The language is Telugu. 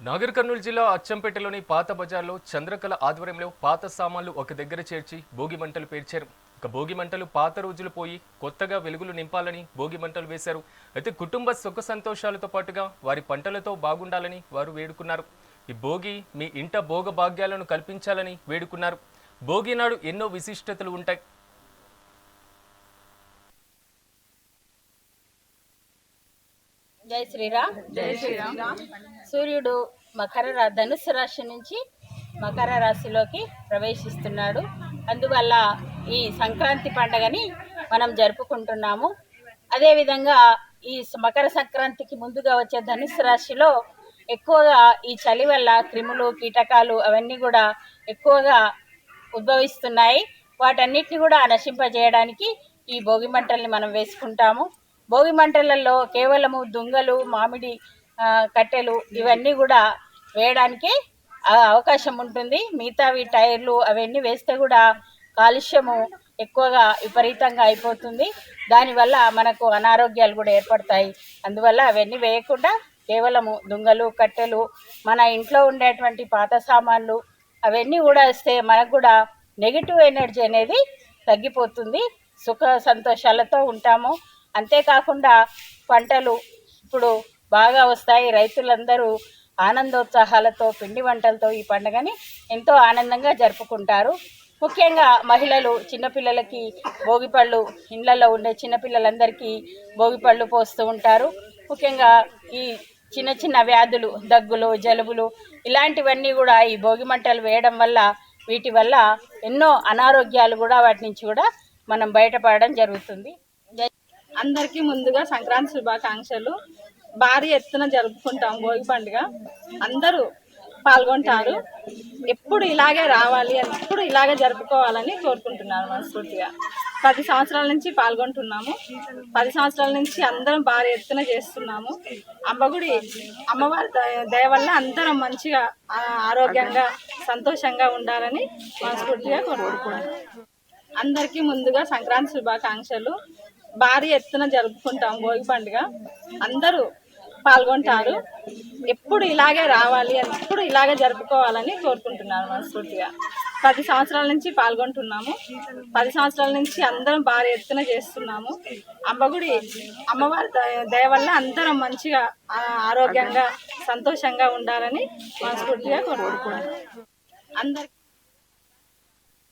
నాగర్ కర్నూలు జిల్లా అచ్చంపేటలోని పాత బజార్లో చంద్రకళ ఆధ్వర్యంలో పాత సామాన్లు ఒక దగ్గర చేర్చి భోగి మంటలు పేర్చారు. ఇక భోగి మంటలు పాత రోజులు పోయి కొత్తగా వెలుగులు నింపాలని భోగి మంటలు వేశారు. అయితే కుటుంబ సుఖ సంతోషాలతో పాటుగా వారి పంటలతో బాగుండాలని వారు వేడుకున్నారు. ఈ భోగి మీ ఇంట భోగ భాగ్యాలను కల్పించాలని వేడుకున్నారు. భోగి నాడు ఎన్నో విశిష్టతలు ఉంటాయి. జై శ్రీరామ్. జై శ్రీరామ్. సూర్యుడు మకర రా- ధనుస్సు రాశి నుంచి మకర రాశిలోకి ప్రవేశిస్తున్నాడు. అందువల్ల ఈ సంక్రాంతి పండగని మనం జరుపుకుంటున్నాము. అదేవిధంగా ఈ మకర సంక్రాంతికి ముందుగా వచ్చే ధనుస్సు రాశిలో ఎక్కువగా ఈ చలి వల్ల క్రిములు కీటకాలు అవన్నీ కూడా ఎక్కువగా ఉద్భవిస్తున్నాయి. వాటన్నిటిని కూడా నశింపజేయడానికి ఈ భోగి మంటల్ని మనం వేసుకుంటాము. భోగి మంటలలో కేవలము దుంగలు మామిడి కట్టెలు ఇవన్నీ కూడా వేయడానికి అవకాశం ఉంటుంది. మిగతావి టైర్లు అవన్నీ వేస్తే కూడా కాలుష్యము ఎక్కువగా విపరీతంగా అయిపోతుంది. దానివల్ల మనకు అనారోగ్యాలు కూడా ఏర్పడతాయి. అందువల్ల అవన్నీ వేయకుండా కేవలము దుంగలు కట్టెలు మన ఇంట్లో ఉండేటువంటి పాత సామాన్లు అవన్నీ కూడా వేస్తే మనకు కూడా నెగిటివ్ ఎనర్జీ అనేది తగ్గిపోతుంది. సుఖ సంతోషాలతో ఉంటాము. అంతేకాకుండా పంటలు ఇప్పుడు బాగా వస్తాయి. రైతులందరూ ఆనందోత్సాహాలతో పిండి వంటలతో ఈ పండుగని ఎంతో ఆనందంగా జరుపుకుంటారు. ముఖ్యంగా మహిళలు చిన్నపిల్లలకి భోగిపళ్ళు ఇండ్లలో ఉండే చిన్నపిల్లలందరికీ భోగిపళ్ళు పోస్తూ ఉంటారు. ముఖ్యంగా ఈ చిన్న చిన్న వ్యాధులు దగ్గులు జలుబులు ఇలాంటివన్నీ కూడా ఈ భోగి మంటలు వేయడం వల్ల వీటి వల్ల ఎన్నో అనారోగ్యాలు కూడా వాటి నుంచి కూడా మనం బయటపడడం జరుగుతుంది. అందరికీ ముందుగా సంక్రాంతి శుభాకాంక్షలు. భారీ ఎత్తున జరుపుకుంటాం భోగి పండుగ. అందరూ పాల్గొంటారు. ఎప్పుడు ఇలాగే రావాలి ఎప్పుడు ఇలాగే జరుపుకోవాలని కోరుకుంటున్నాను మనస్ఫూర్తిగా. పది సంవత్సరాల నుంచి పాల్గొంటున్నాము. పది సంవత్సరాల నుంచి అందరం భారీ ఎత్తున చేస్తున్నాము. అమ్మగుడి అమ్మవారి దయ వల్ల అందరం మంచిగా ఆరోగ్యంగా సంతోషంగా ఉండాలని మనస్ఫూర్తిగా కోరుకుంటున్నాను అందరికీ ముందుగా సంక్రాంతి శుభాకాంక్షలు. భారీ ఎత్తున జరుపుకుంటాం భోగి పండుగ. అందరూ పాల్గొంటారు. ఎప్పుడు ఇలాగే రావాలి ఎప్పుడు ఇలాగే జరుపుకోవాలని కోరుకుంటున్నాను మనస్ఫూర్తిగా. పది సంవత్సరాల నుంచి పాల్గొంటున్నాము. పది సంవత్సరాల నుంచి అందరం భారీ ఎత్తున చేస్తున్నాము. అమ్మగుడి అమ్మవారి దయ వల్ల అందరం మంచిగా ఆరోగ్యంగా సంతోషంగా ఉండాలని మనస్ఫూర్తిగా కోరుకుంటున్నాను. అందరికి